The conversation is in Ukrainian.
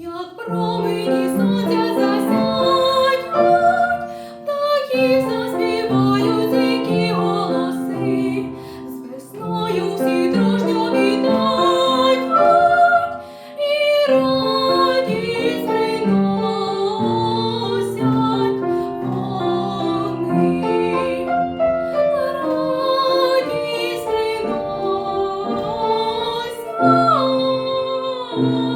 Як промені сонця засяють, так і засяють. Thank you.